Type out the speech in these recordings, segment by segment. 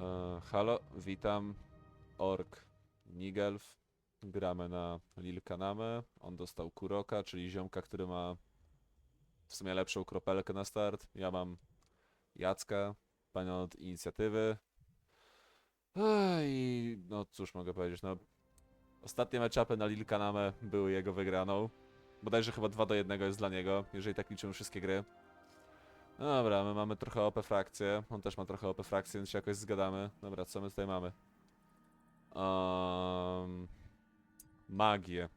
E, halo, witam. Ork Nigelf. Gramy na Lilkaname. On dostał Kuroka, czyli ziomka, który ma w sumie lepszą kropelkę na start. Ja mam Jacka, panią od inicjatywy. Ech, I no cóż mogę powiedzieć, no ostatnie meczapy na Lilkaname były jego wygraną. Bodajże chyba 2 do 1 jest dla niego, jeżeli tak liczymy wszystkie gry. No dobra, my mamy trochę OP frakcję, on też ma trochę OP frakcję, więc się jakoś zgadamy. Dobra, co my tutaj mamy? Um, magię.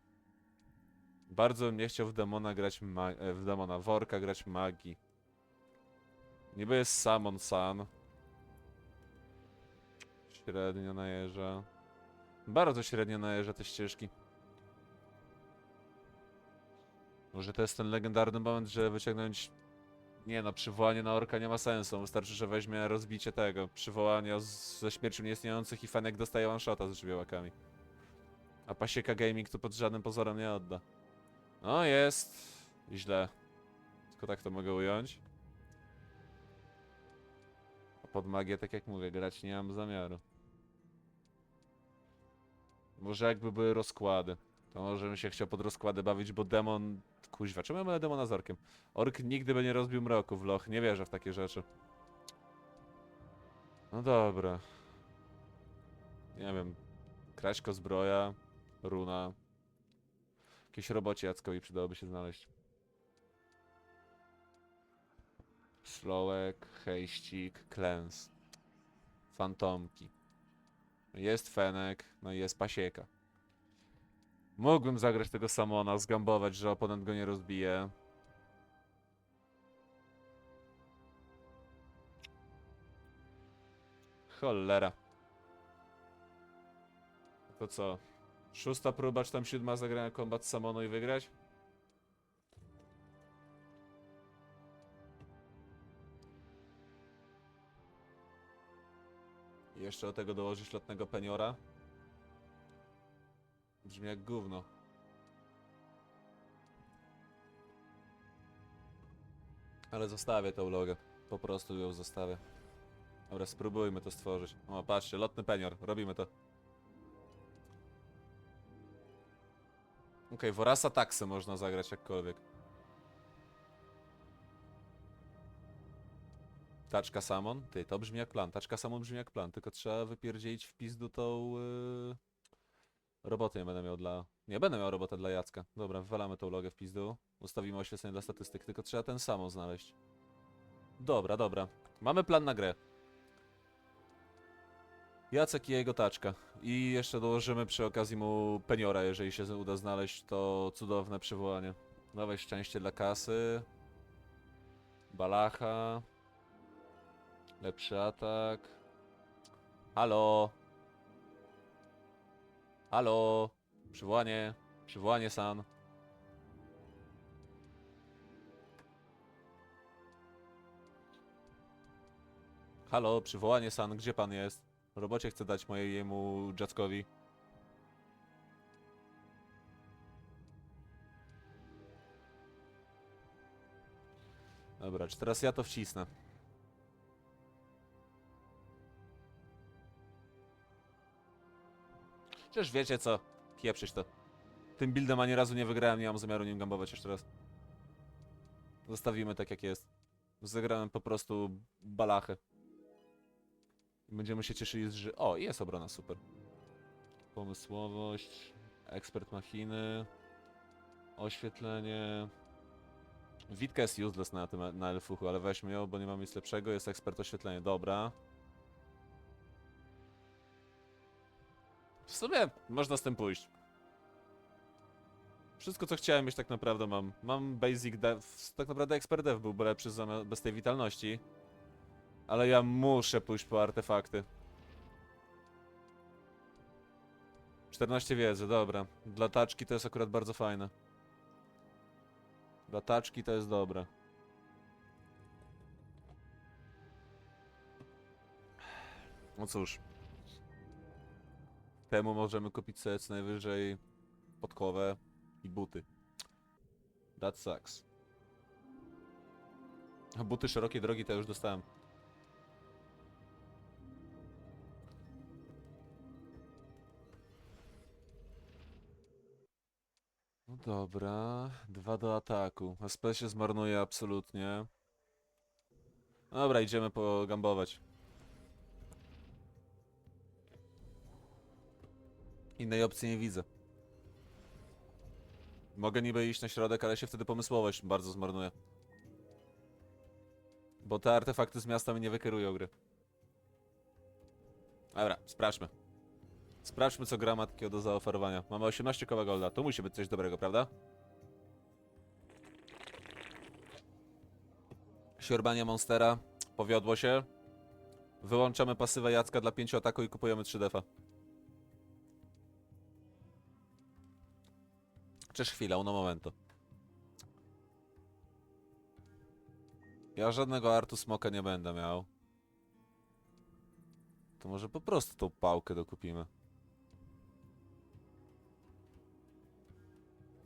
Bardzo bym nie chciał w demona grać e, w demona, worka grać magii. Niby jest Samon San. Średnio najeżdża. Bardzo średnio najeżdża te ścieżki. Może to jest ten legendarny moment, że wyciągnąć... Nie no, przywołanie na orka nie ma sensu. Wystarczy, że weźmie rozbicie tego. Przywołania z, ze śmiercią nieistniejących i Fenek dostaje one shota z żywiołakami. A pasieka gaming to pod żadnym pozorem nie odda. No jest... źle. Tylko tak to mogę ująć. A pod magię, tak jak mówię, grać nie mam zamiaru. Może jakby były rozkłady. To może bym się chciał pod rozkłady bawić, bo demon... Kuźwa, czemu ja mylę demona z orkiem? Ork nigdy by nie rozbił mroku w loch, nie wierzę w takie rzeczy. No dobra. Nie wiem. Kraśko zbroja, runa. Jakieś robocie Jackowi przydałoby się znaleźć. Slowek, hejścik, klęs. Fantomki. Jest Fenek, no i jest Pasieka. Mógłbym zagrać tego Samona, zgambować, że oponent go nie rozbije. Cholera. To co? Szósta próba, czy tam siódma zagrania kombat Samonu i wygrać? Jeszcze do tego dołożyć lotnego peniora. Brzmi jak gówno. Ale zostawię tą logę. Po prostu ją zostawię. Dobra, spróbujmy to stworzyć. O, patrzcie, lotny penior. Robimy to. Okej, okay, Vorasa taksy można zagrać jakkolwiek. Taczka Samon? Ty, to brzmi jak plan. Taczka Samon brzmi jak plan, tylko trzeba wypierdzielić w pizdu tą... Yy... Roboty nie będę miał dla... Nie będę miał robotę dla Jacka. Dobra, wywalamy tą logę w pizdu. Ustawimy oświetlenie dla statystyk, tylko trzeba ten samą znaleźć. Dobra, dobra. Mamy plan na grę. Jacek i jego taczka. I jeszcze dołożymy przy okazji mu peniora, jeżeli się uda znaleźć to cudowne przywołanie. Nowe szczęście dla kasy. Balacha. Lepszy atak. Halo. Halo. Przywołanie. Przywołanie san. Halo, przywołanie san, gdzie pan jest? Robocie chcę dać mojemu dziadkowi. Dobra, czy teraz ja to wcisnę? Przecież wiecie co? Pieprzyć to. Tym buildem ani razu nie wygrałem, nie mam zamiaru nim gambować jeszcze raz. Zostawimy tak jak jest. Zagrałem po prostu balachę. Będziemy się cieszyli, że... O, jest obrona, super. Pomysłowość, ekspert machiny, oświetlenie. Witka jest useless na tym na elfuchu, ale weźmy ją, bo nie mamy nic lepszego. Jest ekspert oświetlenie, dobra. W sumie można z tym pójść. Wszystko co chciałem mieć tak naprawdę mam. Mam basic dev, tak naprawdę expert dev byłby lepszy bez tej witalności. Ale ja muszę pójść po artefakty. 14 wiedzy, dobra. Dla taczki to jest akurat bardzo fajne. Dla taczki to jest dobre. No cóż temu możemy kupić sobie co najwyżej podkowę i buty. That sucks. A buty szerokiej drogi to już dostałem. No dobra, dwa do ataku. SP się zmarnuje absolutnie. Dobra, idziemy pogambować. Innej opcji nie widzę. Mogę niby iść na środek, ale się wtedy pomysłowość bardzo zmarnuje. Bo te artefakty z miasta mi nie wykierują gry. Dobra, sprawdźmy. Sprawdźmy, co gra ma do zaoferowania. Mamy 18 koła golda. To musi być coś dobrego, prawda? Siorbanie Monstera. Powiodło się. Wyłączamy pasywę Jacka dla 5 ataku i kupujemy 3 defa. Czyż chwilę, uno momento. Ja żadnego artu smoka nie będę miał. To może po prostu tą pałkę dokupimy.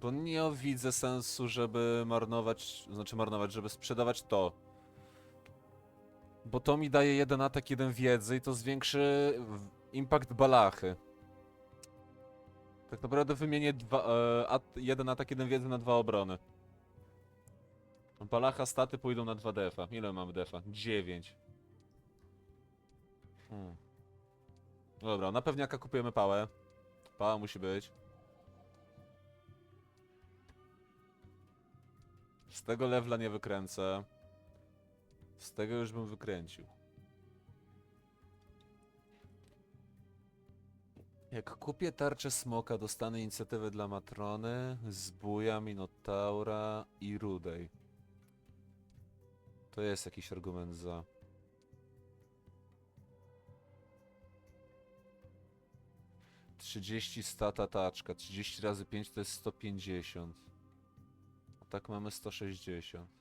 Bo nie widzę sensu, żeby marnować, znaczy marnować, żeby sprzedawać to. Bo to mi daje jeden atak, jeden wiedzy i to zwiększy impact balachy. Tak naprawdę wymienię dwa, e, at, jeden atak, jeden wiedzy na dwa obrony. Balacha staty pójdą na 2 defa. Ile mamy defa? 9. Hmm. Dobra, na pewniaka kupujemy pałę. Pała musi być. Z tego levela nie wykręcę. Z tego już bym wykręcił. Jak kupię tarczę smoka, dostanę inicjatywę dla Matrony, zbuja, Minotaura i Rudej. To jest jakiś argument za. Trzydzieści stata taczka, 30 razy 5 to jest 150. A tak mamy 160.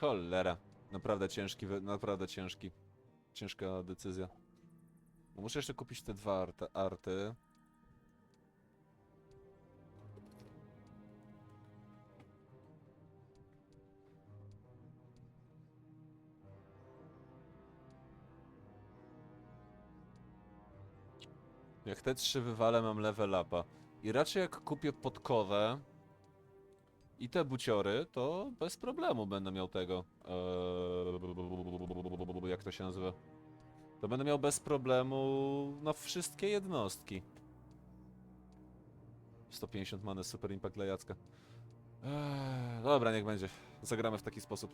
Cholera. Naprawdę ciężki, naprawdę ciężki. Ciężka decyzja. Muszę jeszcze kupić te dwa arty. arty. Jak te trzy wywalę, mam level upa. I raczej jak kupię podkowę i te buciory, to bez problemu będę miał tego. Eee, jak to się nazywa? To będę miał bez problemu na wszystkie jednostki. 150 many, super impact dla Jacka. Eee, dobra, niech będzie. Zagramy w taki sposób.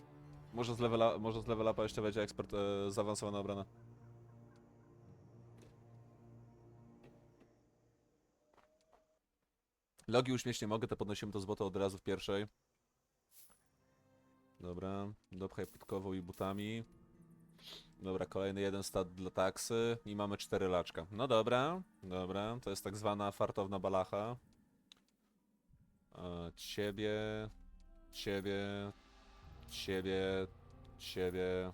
Może z levela, może z level upa jeszcze będzie ekspert e, zaawansowana obrona. Logi uśmieć nie mogę, to podnosimy to z bota od razu w pierwszej. Dobra, dopchaj podkową i butami. Dobra, kolejny jeden stat dla taksy i mamy cztery laczka. No dobra, dobra, to jest tak zwana fartowna balacha. E, ciebie, ciebie, ciebie, ciebie.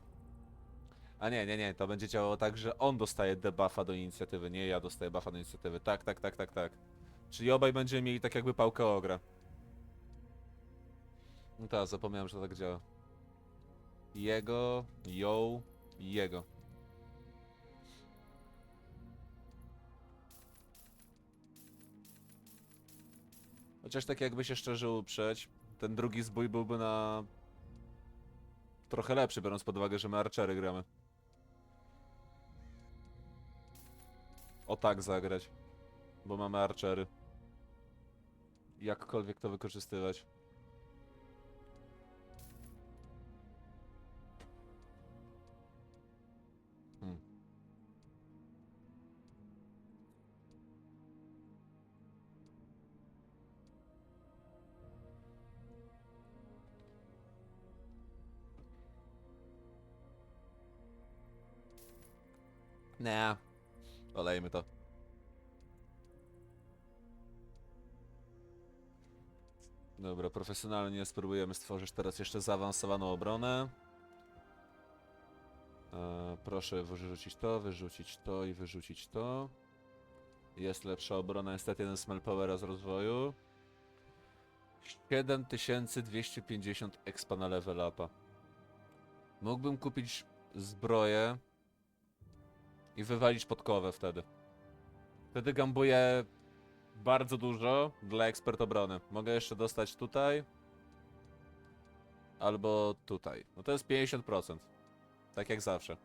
A nie, nie, nie, to będzie działało tak, że on dostaje debuffa do inicjatywy, nie ja dostaję buffa do inicjatywy. Tak, tak, tak, tak, tak. Czyli obaj będziemy mieli tak jakby pałkę ogra. No tak, zapomniałem, że to tak działa. Jego, ją, jego. Chociaż tak jakby się szczerze uprzeć, ten drugi zbój byłby na... Trochę lepszy, biorąc pod uwagę, że my archery gramy. O tak zagrać. Bo mamy archery jakkolwiek to wykorzystywać. Hmm. Nie. Olejmy to. Dobra, profesjonalnie spróbujemy stworzyć teraz jeszcze zaawansowaną obronę. E, proszę wyrzucić to, wyrzucić to i wyrzucić to. Jest lepsza obrona, niestety jeden smell powera z rozwoju. 7250 expa na level upa. Mógłbym kupić zbroję i wywalić podkowę wtedy. Wtedy gambuję bardzo dużo dla ekspert obrony. Mogę jeszcze dostać tutaj. Albo tutaj. No to jest 50%. Tak jak zawsze.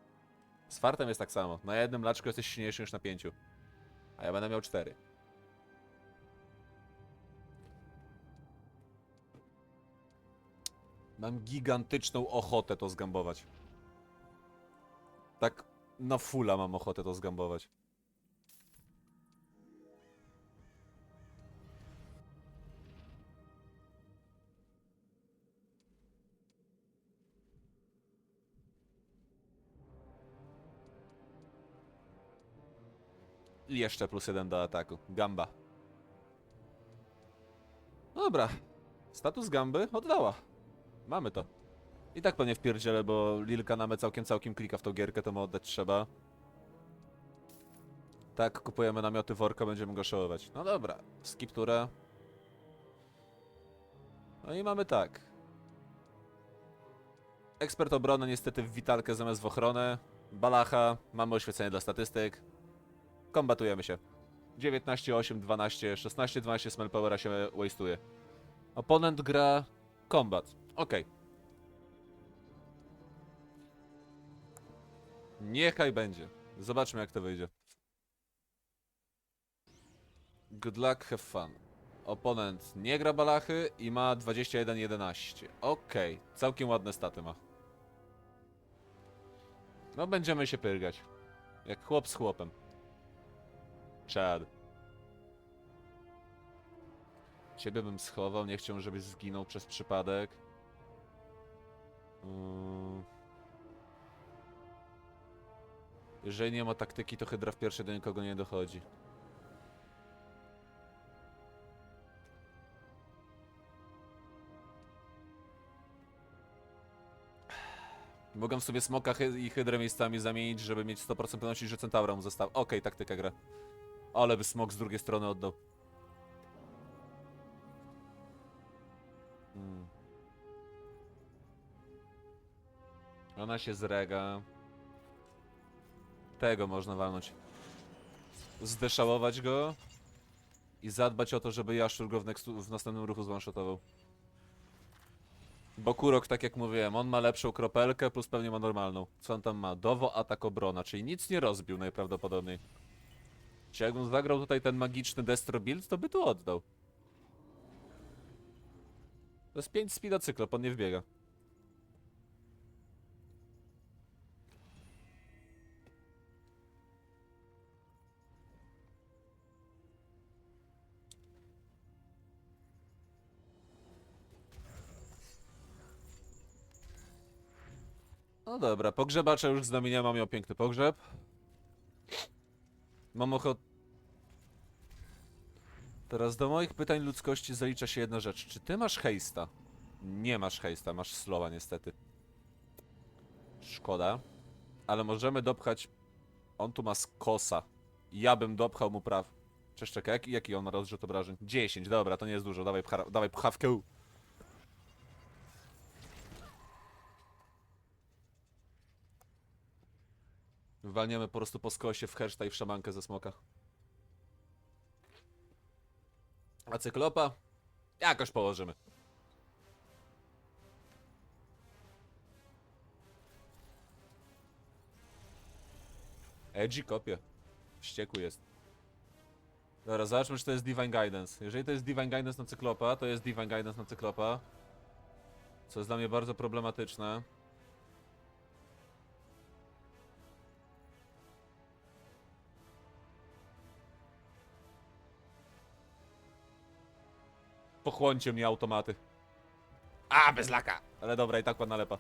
Z fartem jest tak samo. Na jednym laczku jesteś silniejszy niż na pięciu. A ja będę miał cztery. Mam gigantyczną ochotę to zgambować. Tak na fulla mam ochotę to zgambować. Jeszcze plus jeden do ataku. Gamba. Dobra. Status gamby oddała. Mamy to. I tak pewnie wpierdzielę, bo Lilka name całkiem całkiem klika w tą gierkę, to mu oddać trzeba. Tak, kupujemy namioty worka, będziemy go showować. No dobra, skip turę. No i mamy tak. Ekspert obrony niestety w witalkę zamiast w ochronę. Balacha, mamy oświecenie dla statystyk. Kombatujemy się. 19, 8, 12, 16, 12 smell powera się waste'uje. Oponent gra combat. Okej. Niechaj będzie. Zobaczmy jak to wyjdzie. Good luck, have fun. Oponent nie gra balachy i ma 21-11. Okej, całkiem ładne staty ma. No będziemy się pyrgać. Jak chłop z chłopem. Chad. Ciebie bym schował, nie chciał, żebyś zginął przez przypadek. Mm. Jeżeli nie ma taktyki, to Hydra w pierwszej do nikogo nie dochodzi. Mogę sobie smoka i hydrę miejscami zamienić, żeby mieć 100% pewności, że centaura został. Okej, taktyka gra. Ale by smok z drugiej strony oddał. Hmm. Ona się zrega. Tego można walnąć. Zdeszałować go. I zadbać o to, żeby Jaszczur go w, w następnym ruchu zwanshotował. Bo Kurok, tak jak mówiłem, on ma lepszą kropelkę, plus pewnie ma normalną. Co on tam ma? Dowo, atak, obrona, czyli nic nie rozbił najprawdopodobniej. Czy jakbym zagrał tutaj ten magiczny Destro Build, to by tu oddał. To jest 5 speeda cyklop, on nie wbiega. No dobra, pogrzebacza już z mam, miał piękny pogrzeb. Mam ochotę... Teraz do moich pytań ludzkości zalicza się jedna rzecz. Czy ty masz hejsta? Nie masz hejsta, masz slowa niestety. Szkoda. Ale możemy dopchać... On tu ma skosa. Ja bym dopchał mu praw... Cześć, czekaj, jaki, jaki on ma rozrzut obrażeń? 10, dobra, to nie jest dużo, dawaj, pcha, dawaj pchawkę. Walniemy po prostu po skosie w herszta i w szamankę ze smoka. A cyklopa? Jakoś położymy. Edgy kopie. Wściekły jest. Dobra, zobaczmy, czy to jest Divine Guidance. Jeżeli to jest Divine Guidance na cyklopa, to jest Divine Guidance na cyklopa. Co jest dla mnie bardzo problematyczne. Pochłoncie mnie automaty. A, bez laka! Ale dobra, i tak ładna lepa.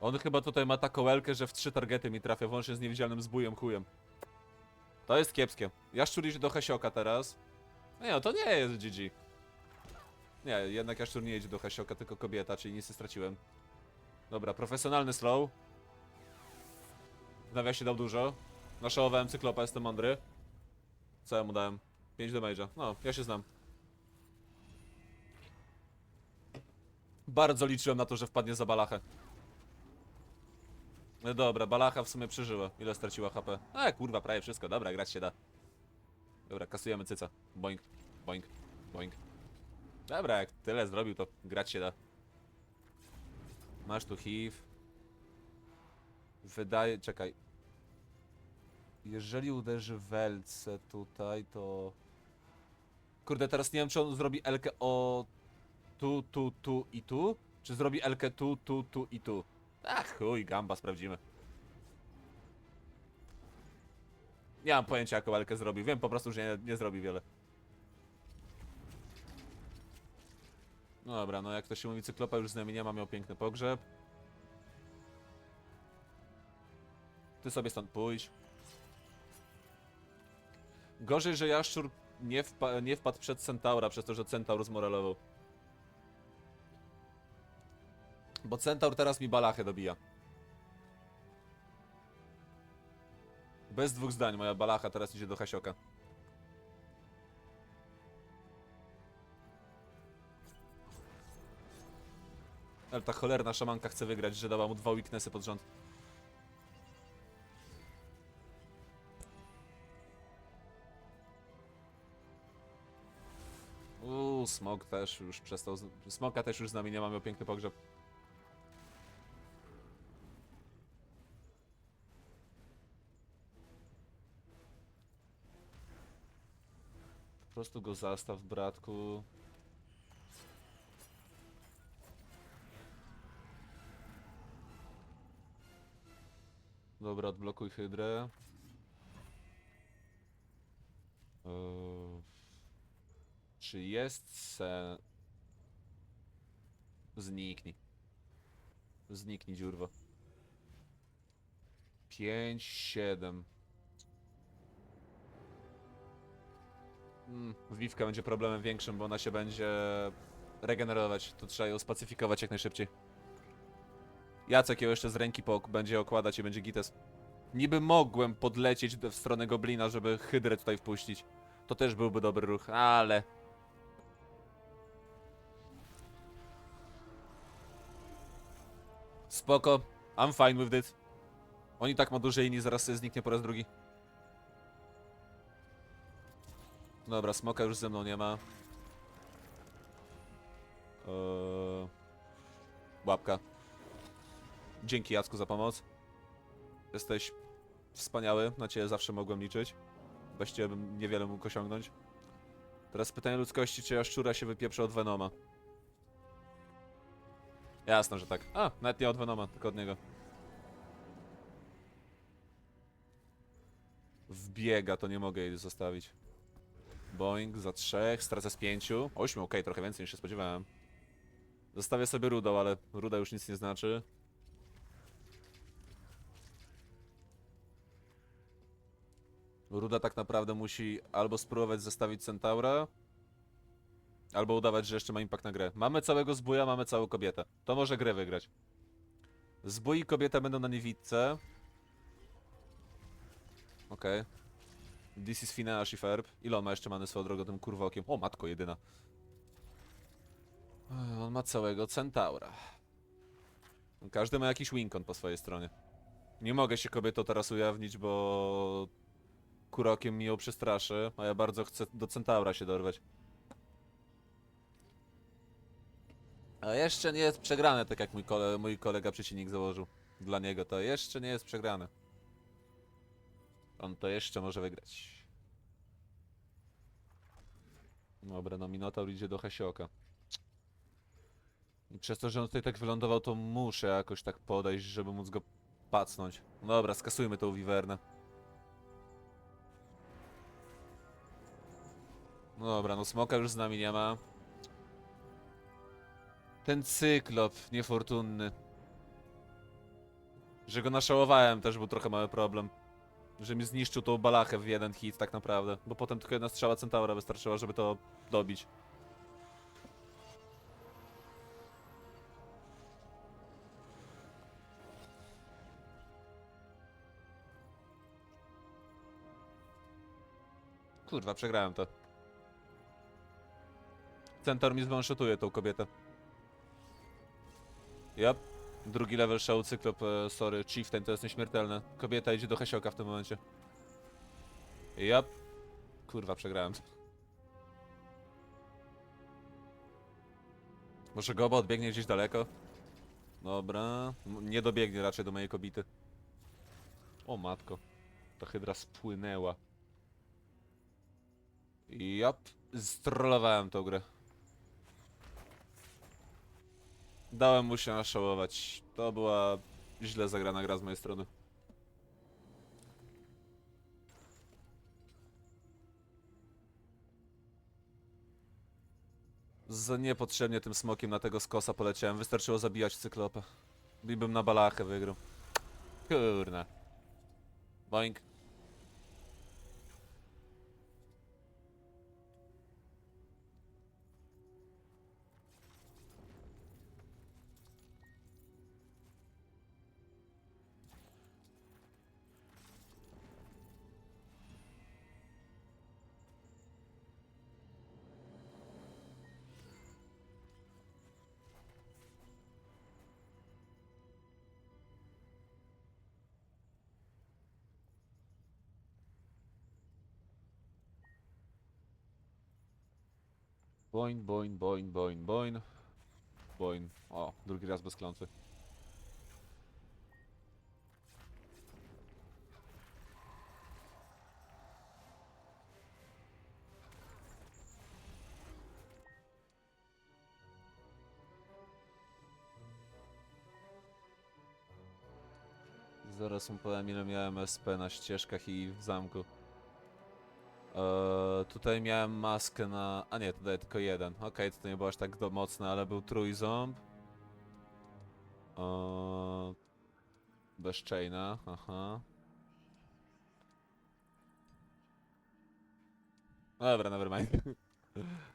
On chyba tutaj ma taką elkę, że w trzy targety mi trafia, włącznie z niewidzialnym zbójem chujem. To jest kiepskie. Jaszczur idzie do Hesioka teraz. No nie, no to nie jest GG. Nie, jednak Jaszczur nie jedzie do Hesioka, tylko kobieta, czyli nic nie straciłem. Dobra, profesjonalny slow. W nawiasie dał dużo. Naszałowałem cyklopa, jestem mądry. Co ja mu dałem? 5 damage'a. No, ja się znam. Bardzo liczyłem na to, że wpadnie za balachę. No dobra, balacha w sumie przeżyła. Ile straciła HP? A kurwa, prawie wszystko. Dobra, grać się da. Dobra, kasujemy cyca. Boink, boink, boink. Dobra, jak tyle zrobił, to grać się da. Masz tu HIV. Wydaje... czekaj. Jeżeli uderzy Welce tutaj, to... Kurde, teraz nie wiem, czy on zrobi Elkę o... Tu, tu, tu i tu? Czy zrobi Elkę tu, tu, tu i tu? Ach, chuj, gamba, sprawdzimy. Nie mam pojęcia, jaką Elkę zrobił. Wiem po prostu, że nie, nie zrobi wiele. No dobra, no jak to się mówi, Cyklopa już z nami nie ma, miał piękny pogrzeb. Ty sobie stąd pójdź. Gorzej, że Jaszczur nie, wpa nie wpadł przed Centaura, przez to, że Centaur zmorelował. Bo Centaur teraz mi balachę dobija. Bez dwóch zdań, moja balacha teraz idzie do Hasioka. Ale ta cholerna szamanka chce wygrać, że dała mu dwa weaknessy pod rząd. Smok też już przestał. z- Smoka też już z nami nie mamy, piękny pogrzeb. Po prostu go zastaw, bratku. Dobra, odblokuj hydrę. Eee, czy jest se... Zniknij. Zniknij, dziurwa. 5, 7. Mm, Wiwka będzie problemem większym, bo ona się będzie regenerować. To trzeba ją spacyfikować jak najszybciej. Jacek ją jeszcze z ręki pok będzie okładać i będzie gites. Niby mogłem podlecieć w stronę goblina, żeby hydrę tutaj wpuścić. To też byłby dobry ruch, ale... Spoko, I'm fine with it. Oni tak ma duże linii, zaraz sobie zniknie po raz drugi. Dobra, smoka już ze mną nie ma. Eee... Łapka. Dzięki Jacku za pomoc. Jesteś wspaniały, na ciebie zawsze mogłem liczyć. Właściwie bym niewiele mógł osiągnąć. Teraz pytanie ludzkości, czy jaszczura się wypieprze od Venoma? Jasne, że tak. A, nawet nie od Venoma, tylko od niego. Wbiega, to nie mogę jej zostawić. Boeing za trzech, stracę z pięciu. Ośmiu, okej, trochę więcej niż się spodziewałem. Zostawię sobie rudą, ale ruda już nic nie znaczy. Ruda tak naprawdę musi albo spróbować zestawić Centaura, albo udawać, że jeszcze ma impact na grę. Mamy całego zbója, mamy całą kobietę. To może grę wygrać. Zbój i kobieta będą na niewidce. Okej. This is Finea Ferb. Ile on ma jeszcze many swoją drogą tym kurwokiem? O, matko jedyna. On ma całego Centaura. Każdy ma jakiś winkon po swojej stronie. Nie mogę się kobieto teraz ujawnić, bo kurokiem mi ją przestraszy, a ja bardzo chcę do Centaura się dorwać. A jeszcze nie jest przegrane, tak jak mój, kole, mój kolega przeciwnik założył. Dla niego to jeszcze nie jest przegrane. On to jeszcze może wygrać. Dobra, no Minotaur idzie do Hasioka. I przez to, że on tutaj tak wylądował, to muszę jakoś tak podejść, żeby móc go pacnąć. Dobra, skasujmy tą wiwernę. Dobra, no smoka już z nami nie ma. Ten cyklop niefortunny. Że go naszałowałem też był trochę mały problem. Że mi zniszczył tą balachę w jeden hit tak naprawdę. Bo potem tylko jedna strzała Centaura wystarczyła, żeby to dobić. Kurwa, przegrałem to. Centaur mi zwanshotuje tą kobietę. Yep. Drugi level show, cyklop, e, sorry, chieftain to jest nieśmiertelne. Kobieta idzie do Hesioka w tym momencie. Yep. Kurwa, przegrałem. Może Goba odbiegnie gdzieś daleko? Dobra. Nie dobiegnie raczej do mojej kobity. O matko. Ta hydra spłynęła. Jap. Strollowałem tą grę. Dałem mu się naszałować. To była źle zagrana gra z mojej strony. Za niepotrzebnie tym smokiem na tego skosa poleciałem. Wystarczyło zabijać cyklopę. I bym na balachę wygrał. Kurna. Boink. Boin, boin, boin, boin, boin. Boin. O, drugi raz bez klątwy. Zaraz mu powiem ile miałem SP na ścieżkach i w zamku. Eee, tutaj miałem maskę na... A nie, tutaj tylko jeden. Okej, to nie było aż tak do mocne, ale był trójząb. Eee, bez aha. Dobra, nevermind.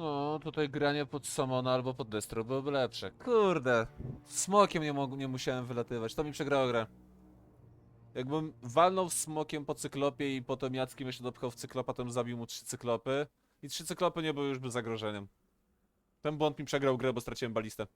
No, tutaj granie pod Samona albo pod Destro byłoby lepsze. Kurde, smokiem nie, nie musiałem wylatywać, to mi przegrało grę. Jakbym walnął smokiem po cyklopie i potem Jackiem jeszcze dopchał w cyklopa, to zabił mu trzy cyklopy. I trzy cyklopy nie były już by zagrożeniem. Ten błąd mi przegrał grę, bo straciłem balistę.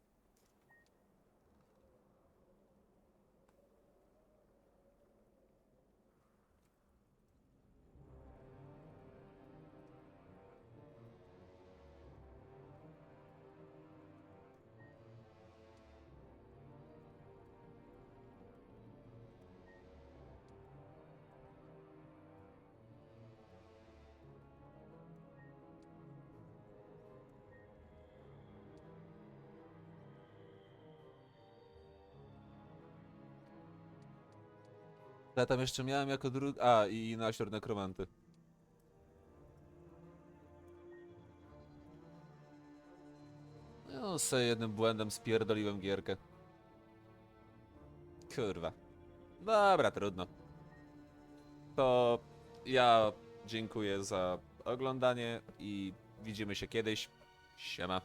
Ja tam jeszcze miałem jako drugi... A, i nasior nekromanty. No, sobie jednym błędem spierdoliłem gierkę. Kurwa. Dobra, trudno. To ja dziękuję za oglądanie i widzimy się kiedyś. Siema.